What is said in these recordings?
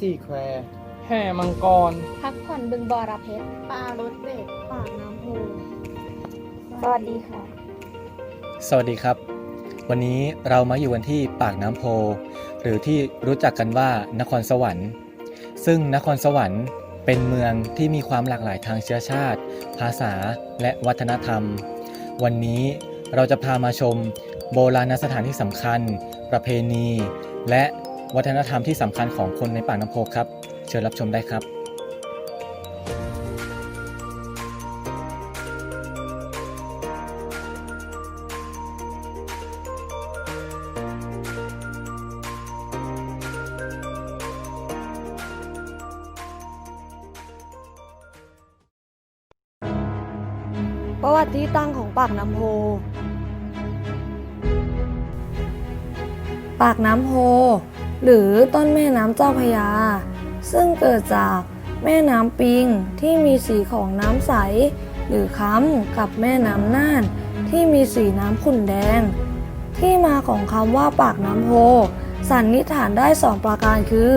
สี่แควแห่มังกร พักผ่อนบึงบอระเพ็ดปลารถเด็กปากน้ำโพสวัสดีค่ะ สวัสดีครับ วันนี้เรามาอยู่กันที่ปากน้ำโพ หรือที่รู้จักกันว่านครสวรรค์ ซึ่งนครสวรรค์เป็นเมืองที่มีความหลากหลายทางเชื้อชาติ ภาษาและวัฒนธรรม วันนี้เราจะพามาชมโบราณสถานที่สำคัญ ประเพณี และ วัฒนธรรมที่สำคัญของคนในปากน้ำโพครับ เชิญรับชมได้ครับประวัติที่ตั้งของปากน้ำโพ ปากน้ำโพ หรือต้นแม่น้ำเจ้าพยา ซึ่งเกิดจากแม่น้ำปิงที่มีสีของน้ำใส หรือค้ำกับแม่น้ำน่าน ที่มีสีน้ำขุ่นแดง ที่มาของคำว่าปากน้ำโพ สันนิษฐานได้สองประการคือ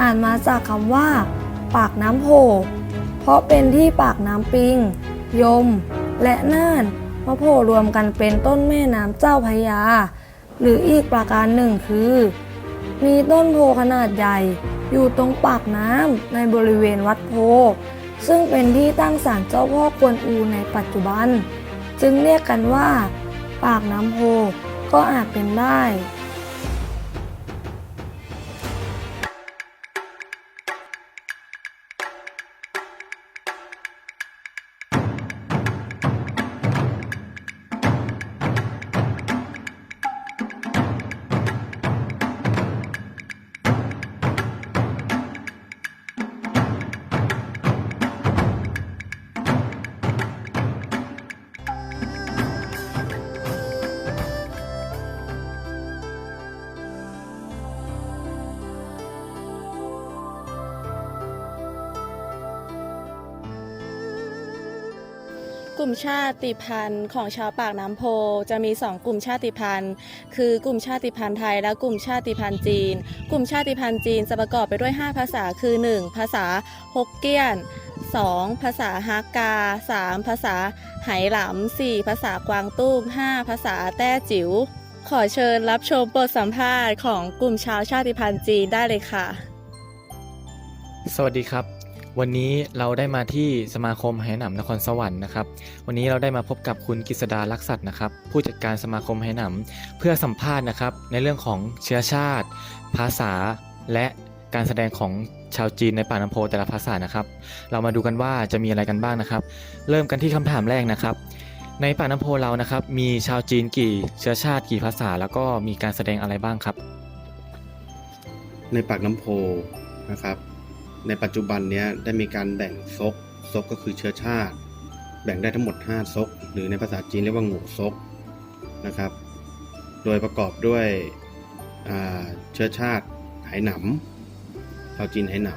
อ่านมาจากคำว่า ปากน้ำโพ เพราะเป็นที่ปากน้ำปิง ยม และน่านมาโผล่รวมกันเป็นต้นแม่น้ำเจ้าพยา หรืออีกประการหนึ่งคือ มีต้นโพขนาดใหญ่ อยู่ตรงปากน้ำในบริเวณวัดโพ ซึ่งเป็นที่ตั้งศาลเจ้าพ่อกวนอูในปัจจุบัน จึงเรียกกันว่า ปากน้ำโพก็อาจเป็นได้ กลุ่มชาติพันธุ์ของชาวปากน้ำโพจะมี 2 กลุ่มชาติพันธุ์ คือกลุ่มชาติพันธุ์ไทย และกลุ่มชาติพันธุ์จีน กลุ่มชาติพันธุ์จีนจะประกอบไปด้วย 5 ภาษาคือ 1. ภาษาฮกเกี้ยน 2. ภาษาฮักกา 3. ภาษาไหหลำ 4. ภาษากวางตุ้ง 5. ภาษาแต้จิ๋วขอเชิญรับชมบทสัมภาษณ์ของกลุ่มชาวชาติพันธุ์จีนได้เลยค่ะ สวัสดีครับ วันนี้เราได้มาที่สมาคมไหหนำนครสวรรค์นะครับ วันนี้เราได้มาพบกับคุณกฤษดาลักษัตร์นะครับ ผู้จัดการสมาคมไหหนำเพื่อสัมภาษณ์นะครับ ในเรื่องของเชื้อชาติ ภาษา และการแสดงของชาวจีนในป่าน้ำโพแต่ละภาษานะครับ เรามาดูกันว่าจะมีอะไรกันบ้างนะครับ เริ่มกันที่คำถามแรกนะครับ ในป่าน้ำโพเรานะครับมีชาวจีนกี่เชื้อชาติกี่ภาษา แล้วก็มีการแสดงอะไรบ้างครับ ในปากน้ำโพนะครับ ในปัจจุบันนี้ได้มีการแบ่งซกซกก็คือเชื้อชาติ แบ่งได้ทั้งหมด 5 ซก หรือในภาษาจีนเรียกว่าโง่ซกนะครับ โดยประกอบด้วยเชื้อชาติไหหนำชาวจีนไหหน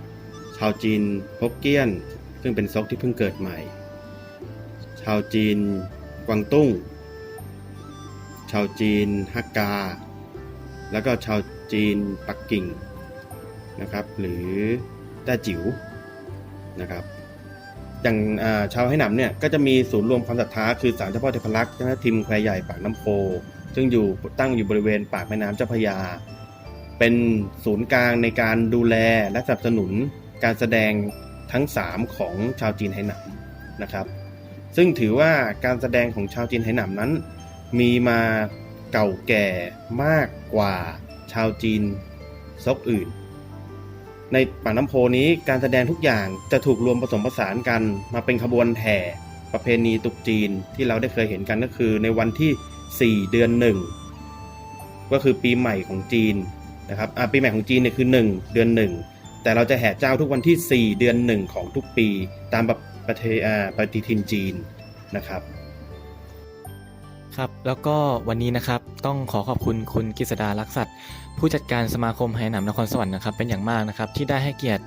ำชาวจีนฮกเกี้ยน ซึ่งเป็นซกที่เพิ่งเกิดใหม่ ชาวจีนกวางตุ้ง ชาวจีนฮักกา แล้วก็ชาวจีนปักกิ่ง นะครับ หรือแต้จิ๋วนะครับอย่างาชาวให้หนำเนี่ยก็จะมีศูนย์รวมความศรัทธาคือศาลเจ้าพ่อเทพรักษ์เจ้าแม่พิมแควใหญ่ปากน้ำโพซึ่งอยู่ตั้งอยู่บริเวณปากแม่น้ำเจ้าพยา เป็นศูนย์กลางในการดูแลและสนับสนุนการแสดงทั้ง 3 ของชาวจีนไหหนำนะครับ ซึ่งถือว่าการแสดงของชาวจีนไหหนำนั้น มีมาเก่าแก่มากกว่าชาวจีนซกอื่น ในปากน้ำโพนี้การแสดงทุกอย่างจะถูกรวมผสมผสานกัน มาเป็นขบวนแห่ประเพณีตรุษจีนที่เราได้เคยเห็นกันก็คือในวันที่ 4 เดือน 1 ก็คือปีใหม่ของจีนนะครับอ่าปีใหม่ของจีนเนี่ยคือ 1 เดือน 1 แต่เราจะแห่เจ้าทุกวันที่ 4 เดือน 1 ของทุกปี ตามประประเทอ่าปฏิทินจีนนะครับ ครับแล้วก็วันนี้นะครับต้องขอขอบคุณคุณกฤษดาลักษัตริย์ผู้จัดการสมาคมไหหนำนครสวรรค์นะครับเป็นอย่างมากนะครับที่ได้ให้เกียรติ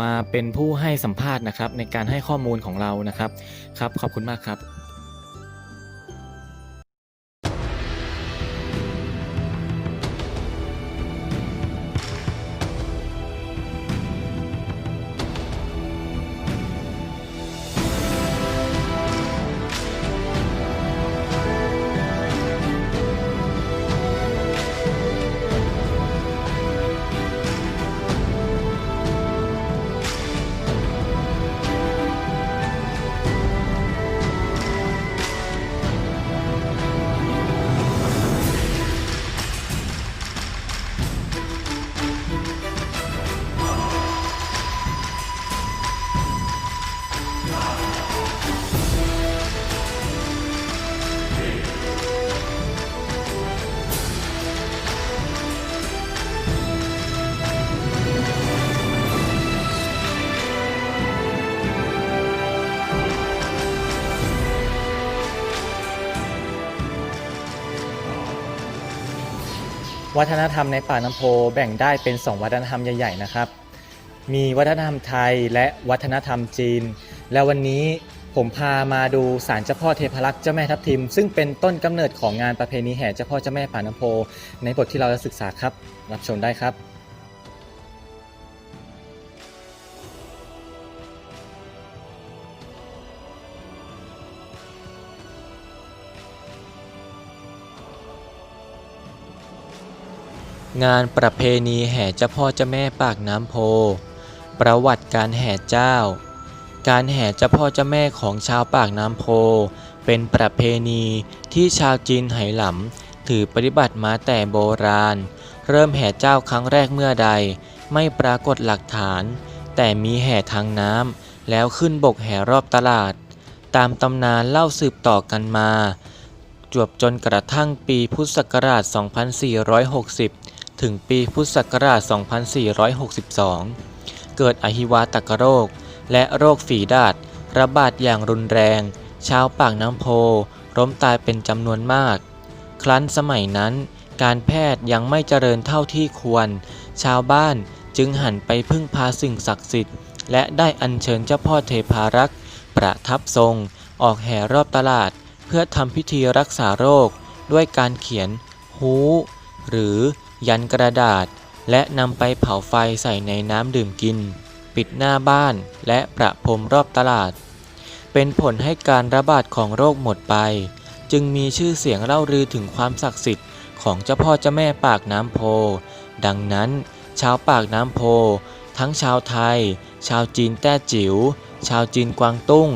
มาเป็นผู้ให้สัมภาษณ์นะครับในการให้ข้อมูลของเรานะครับครับขอบคุณมากครับ วัฒนธรรมในป่าน้ำโพแบ่งได้เป็น 2 วัฒนธรรมใหญ่ ๆ นะครับ มีวัฒนธรรมไทยและวัฒนธรรมจีน และวันนี้ผมพามาดูศาลเจ้าพ่อเทพรักษ์เจ้าแม่ทับทิม ซึ่งเป็นต้นกำเนิดของงานประเพณีแห่เจ้าพ่อเจ้าแม่ป่าน้ำโพในบทที่เราจะศึกษาครับ รับชมได้ครับ งานประเพณีแห่เจ้าพ่อเจ้าแม่ปากน้ำโพ ประวัติการแห่เจ้า การแห่เจ้าพ่อเจ้าแม่ของชาวปากน้ำโพ เป็นประเพณีที่ชาวจีนไหหลำถือปฏิบัติมาแต่โบราณ เริ่มแห่เจ้าครั้งแรกเมื่อใด ไม่ปรากฏหลักฐาน แต่มีแห่ทางน้ำแล้วขึ้นบกแห่รอบตลาด ตามตำนานเล่าสืบต่อกันมา จวบจนกระทั่งปีพุทธศักราช 2460 ถึงปีพุทธศักราช 2462 เกิดอหิวาตกโรค และโรคฝีดาษระบาดอย่างรุนแรง ชาวปากน้ำโพล้มตายเป็นจำนวนมาก ครั้นสมัยนั้น การแพทย์ยังไม่เจริญเท่าที่ควร ชาวบ้านจึงหันไปพึ่งพาสิ่งศักดิ์สิทธิ์ และได้อัญเชิญเจ้าพ่อเทพารักษ์ประทับทรง ออกแห่รอบตลาด เพื่อทำพิธีรักษาโรค ด้วยการเขียน ฮู หรือ ยันกระดาษ และนำไปเผาไฟใส่ในน้ำดื่มกิน ปิดหน้าบ้านและประพรมรอบตลาด เป็นผลให้การระบาดของโรคหมดไป จึงมีชื่อเสียงเล่าลือถึงความศักดิ์สิทธิ์ของเจ้าพ่อเจ้าแม่ปากน้ำโพ ดังนั้น ชาวปากน้ำโพ ทั้งชาวไทย ชาวจีนแต้จิ๋ว ชาวจีนกวางตุ้ง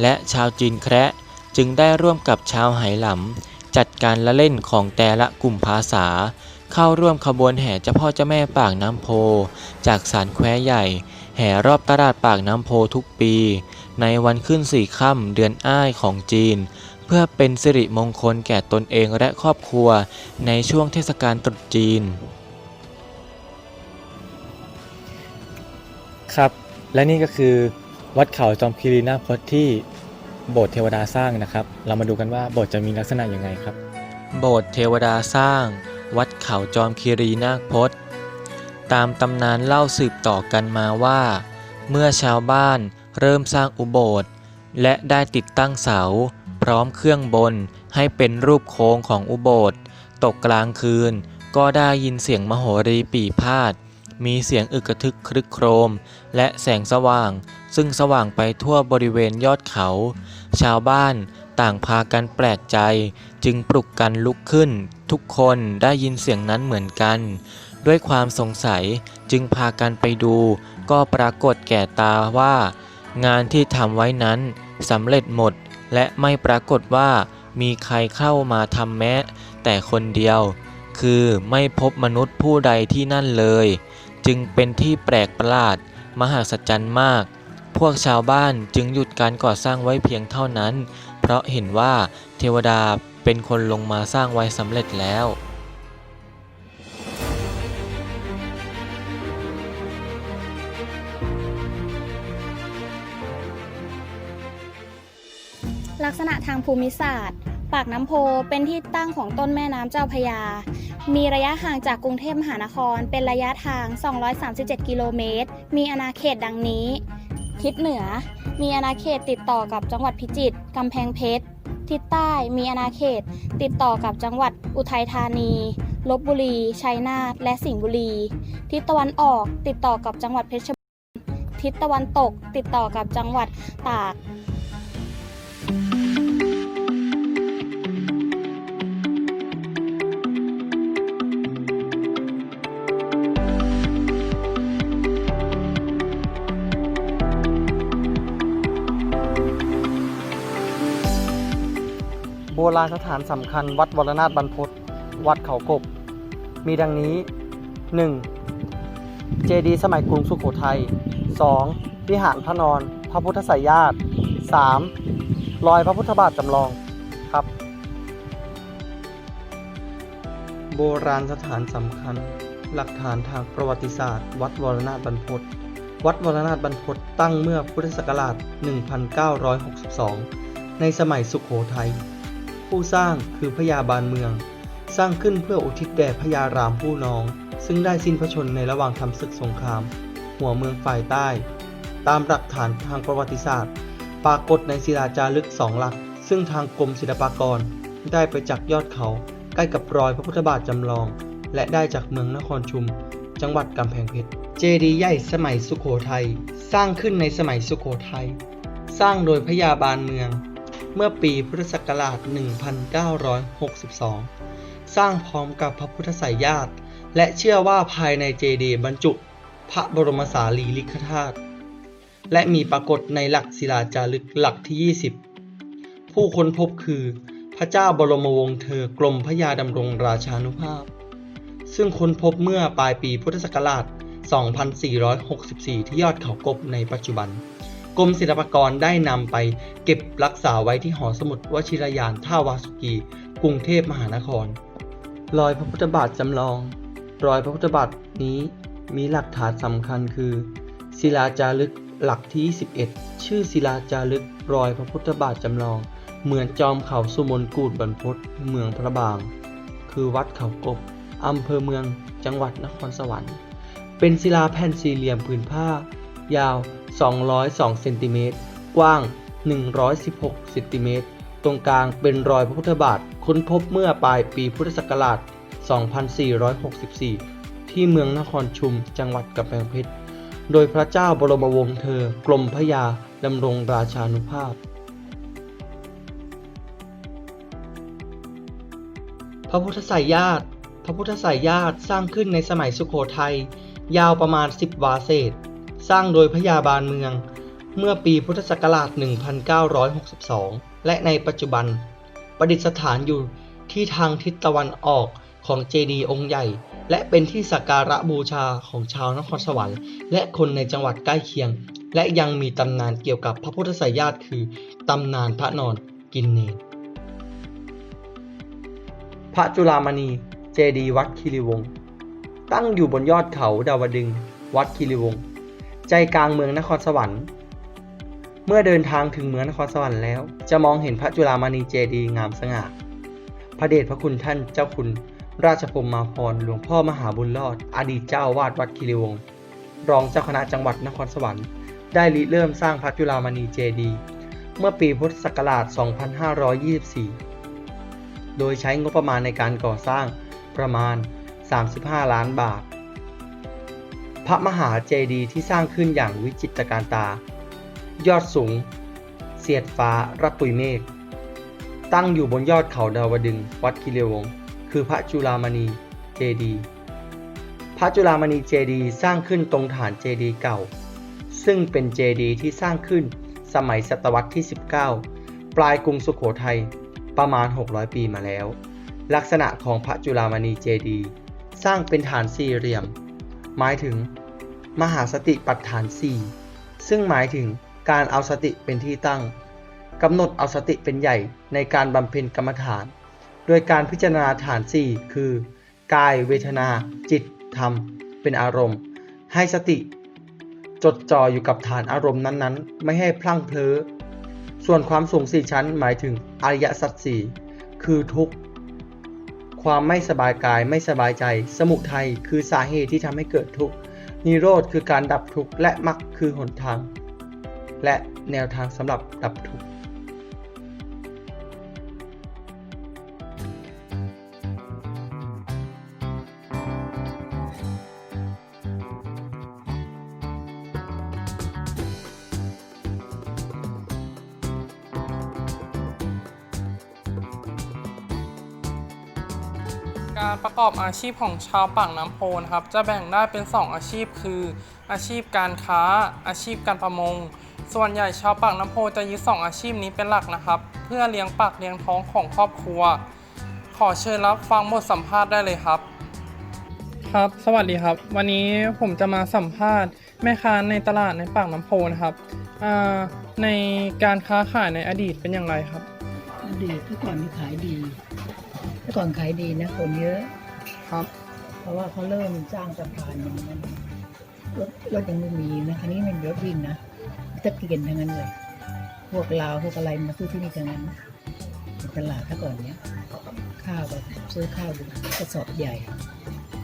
และชาวจีนแคระจึงได้ร่วมกับชาวไหหลำจัดการละเล่นของแต่ละกลุ่มภาษา เข้าร่วมขบวนแห่เจ้าพ่อเจ้าแม่ปากน้ำโพ จากศาลแควใหญ่ แห่รอบตลาดปากน้ำโพทุกปี ในวันขึ้นสี่ค่ำเดือนอ้ายของจีน เพื่อเป็นสิริมงคลแก่ตนเองและครอบครัวในช่วงเทศกาลตรุษจีน ครับ และนี่ก็คือวัดเขาจอมคีรีนาคพจน์ที่โบสถ์เทวดาสร้างนะครับ เรามาดูกันว่าโบสถ์จะมีลักษณะยังไงครับ โบสถ์เทวดาสร้าง วัดเขาจอมคีรีนาคพจน์ ตามตำนานเล่าสืบต่อกันมาว่า เมื่อชาวบ้านเริ่มสร้างอุโบสถ และได้ติดตั้งเสา พร้อมเครื่องบนให้เป็นรูปโค้งของอุโบสถ ตกกลางคืน ก็ได้ยินเสียงมโหรีปีพาดมีเสียงอึกกระทึกครึกโครม และแสงสว่าง ซึ่งสว่างไปทั่วบริเวณยอดเขา ชาวบ้าน ต่างพากันแปลกใจ จึงปลุกกันลุกขึ้น ทุกคนได้ยินเสียงนั้นเหมือนกัน ด้วยความสงสัยจึงพากันไปดู ก็ปรากฏแก่ตาว่า งานที่ทำไว้นั้นสำเร็จหมด และไม่ปรากฏว่ามีใครเข้ามาทำแม้ แต่คนเดียว คือไม่พบมนุษย์ผู้ใดที่นั่นเลย จึงเป็นที่แปลกประหลาด มหัศจรรย์มาก พวกชาวบ้านจึงหยุดการก่อสร้างไว้เพียงเท่านั้น เพราะเห็นว่าเทวดาเป็นคนลงมาสร้างไว้สำเร็จแล้วลักษณะทางภูมิศาสตร์ ปากน้ำโพเป็นที่ตั้งของต้นแม่น้ำเจ้าพยา มีระยะห่างจากกรุงเทพมหานครเป็นระยะทาง 237 กิโลเมตร มีอาณาเขตดังนี้ ทิศเหนือ มีอาณาเขตติดต่อกับจังหวัดพิจิตรกำแพงเพชร ทิศใต้มีอาณาเขต ติดต่อกับจังหวัดอุทัยธานี ลบบุรี ชัยนาท และสิงห์บุรี ทิศตะวันออกติดต่อกับจังหวัดเพชรบูรณ์ ทิศตะวันตกติดต่อกับจังหวัดตาก โบราณสถานสำคัญวัดวรนาถบรรพตวัดเขากบ มีดังนี้ 1. เจดีย์สมัยกรุงสุโขทัย 2. วิหารพระนอน พระพุทธไสยญาติ 3. รอยพระพุทธบาทจำลองครับ โบราณสถานสำคัญ หลักฐานทางประวัติศาสตร์ วัดวรนาถบรรพตวัดวรนาถบรรพตตั้งเมื่อพุทธศักราช 1962 ในสมัยสุขโขทัย ผู้สร้างคือพระยาบาลเมือง สร้างขึ้นเพื่ออุทิศแด่พญารามผู้น้อง ซึ่งได้สิ้นพระชนในระหว่างทำศึกสงคราม หัวเมืองฝ่ายใต้ ตามหลักฐานทางประวัติศาสตร์ ปรากฏในศิลาจารึกสองหลัก ซึ่งทางกรมศิลปากรได้ไปจากยอดเขาใกล้กับรอยพระพุทธบาทจำลอง และได้จากเมืองนครชุม จังหวัดกำแพงเพชรเจดีย์ใหญ่สมัยสุขโขทัยสร้างขึ้นในสมัยสุขโขทัยสร้างโดยพระยาบาลเมือง เมื่อปีพุทธศักราช 1962 สร้างพร้อมกับพระพุทธไสยญาติ และเชื่อว่าภายในเจดีย์บรรจุพระบรมสารีริกธาตุและมีปรากฏในหลักศิลาจารึกหลักที่ 20 ผู้ค้นพบคือพระเจ้าบรมวงศ์เธอกรมพระยาดำรงราชานุภาพ ซึ่งค้นพบเมื่อปลายปีพุทธศักราช 2464 ที่ยอดเขากบในปัจจุบัน กรมศิลปากรได้นำไปเก็บรักษาไว้ที่หอสมุดวชิรยานท่าวาสุกี กรุงเทพมหานคร รอยพระพุทธบาทจำลอง รอยพระพุทธบาทนี้มีหลักฐานสำคัญคือ ศิลาจารึกหลักที่ 11 ชื่อศิลาจารึกรอยพระพุทธบาทจำลอง เหมือนจอมเขาสุมนกูดบรรพตเมืองพระบาง คือวัดเขากบอำเภอเมืองจังหวัดนครสวรรค์ เป็นศิลาแผ่นสี่เหลี่ยมผืนผ้า ยาว 202เซนติเมตรกว้าง 116เซนติเมตรตรงกลางเป็นรอยพระพุทธบาทค้นพบเมื่อปลายปีพุทธศักราช 2464 ที่เมืองนครชุมจังหวัดกำแพงเพชร โดยพระเจ้าบรมวงศ์เธอกรมพระยาดำรงราชานุภาพ พระพุทธไสยญาติ พระพุทธไสยญาติสร้างขึ้นในสมัยสุโขทัย ยาวประมาณ 10 วาเศษ สร้างโดยพระยาบาลเมือง เมื่อปีพุทธศักราช 1962 และในปัจจุบัน ประดิษฐานอยู่ที่ทางทิศตะวันออกของเจดีย์องค์ใหญ่ และเป็นที่สักการะบูชาของชาวนครสวรรค์ และคนในจังหวัดใกล้เคียง และยังมีตำนานเกี่ยวกับพระพุทธไสยญาติคือตำนานพระนอนกินเนรพระจุลามณีเจดีย์วัดคีรีวงศ์ตั้งอยู่บนยอดเขาดาวดึง วัดคีรีวงศ์ ใจกลางเมืองนครสวรรค์ เมื่อเดินทางถึงเมืองนครสวรรค์แล้ว จะมองเห็นพระจุลามณีเจดีย์งามสง่า พระเดชพระคุณท่านเจ้าคุณราชพมมาพรหลวงพ่อมหาบุญรอด อดีตเจ้าอาวาดวัดคีรีวงศ์รองเจ้าคณะจังหวัดนครสวรรค์ ได้ริเริ่มสร้างพระจุลามณีเจดีย์เมื่อปีพุทธศักราช 2524 โดยใช้งบประมาณในการก่อสร้างประมาณ 35 ล้านบาท พระมหาเจดีย์ที่สร้างขึ้นอย่างวิจิตรการตา ยอดสูง เสียดฟ้ารับปุยเมฆ ตั้งอยู่บนยอดเขาดาวดึงวัดกิเลวง คือพระจุลามณีเจดีย์พระจุลามณีเจดีย์สร้างขึ้นตรงฐานเจดีย์เก่า ซึ่งเป็นเจดีย์ที่สร้างขึ้นสมัยศตวรรษที่ 19 ปลายกรุงสุขโขทัยประมาณ 600 ปีมาแล้ว ลักษณะของพระจุลามณีเจดีย์สร้างเป็นฐานสี่เหลี่ยม หมายถึง มหาสติปัฏฐานสี่ซึ่งหมายถึงการเอาสติเป็นที่ตั้งกำหนดเอาสติเป็นใหญ่ในการบำเพ็ญกรรมฐาน โดยการพิจารณาฐานสี่คือ กายเวทนา จิต ธรรม เป็นอารมณ์ ให้สติ จดจ่ออยู่กับฐานอารมณ์นั้นๆ ไม่ให้พลั้งเพลอส่วนความสูงสี่ชั้นหมายถึงอริยสัจสี่คือทุกข์ ความไม่สบายกายไม่สบายใจ สมุทัยคือสาเหตุที่ทำให้เกิดทุกข์นิโรธคือการดับทุกข์และมรรคคือหนทาง และแนวทางสำหรับดับทุกข์ การประกอบอาชีพของชาวปากน้ำโพนะครับ จะแบ่งได้เป็น 2 อาชีพคือ อาชีพการค้า อาชีพการประมง ส่วนใหญ่ชาวปากน้ำโพจะยึดสองอาชีพนี้เป็นหลักนะครับ เพื่อเลี้ยงปากเลี้ยงท้องของครอบครัว ขอเชิญรับฟังบทสัมภาษณ์ได้เลยครับ ครับ สวัสดีครับ วันนี้ผมจะมาสัมภาษณ์แม่ค้าในตลาดในปากน้ำโพนะครับอ่าในการค้าขายในอดีตเป็นอย่างไรครับ อดีตเมื่อก่อนนี่ขายดี เมื่อก่อนขายดีนะคนเยอะ ครับ เพราะว่าเขาเริ่มสร้างสะพานอย่างนั้นรถรถยังไม่มีนะคันนี้ไมันรถวิ่งนะตะเกียนทั้งนั้นเลยพวกลาวพวกอะไรมาซื้อที่นี่ทั้งนั้นเป็นตลาดเมื่อก่อนเนี้ยขข้าวก็ซื้อข้าวกระสอบใหญ่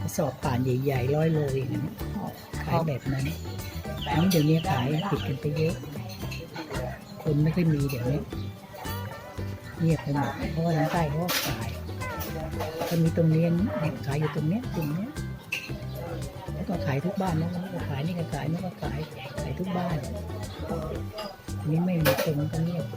กระสอบป่านใหญ่ๆร้อยโลอย่างนั้นขายแบบนั้นนี้เดี๋ยวนี้ขายปิดกันไปเยอะ คนไม่ค่อยมีเดี๋ยวนี้เงียบไปหมดเพราะว่าทางใต้เขาก็ขาย ก็มีตรงเนี้ยเด็กขายอยู่ตรงเนี้ยตรงเนี้ยแล้วก็ขายทุกบ้านนะมันก็ขายนี่ก็ขายนั่นก็ขายขายทุกบ้านอันนี้ไม่มีคนก็เงียบไป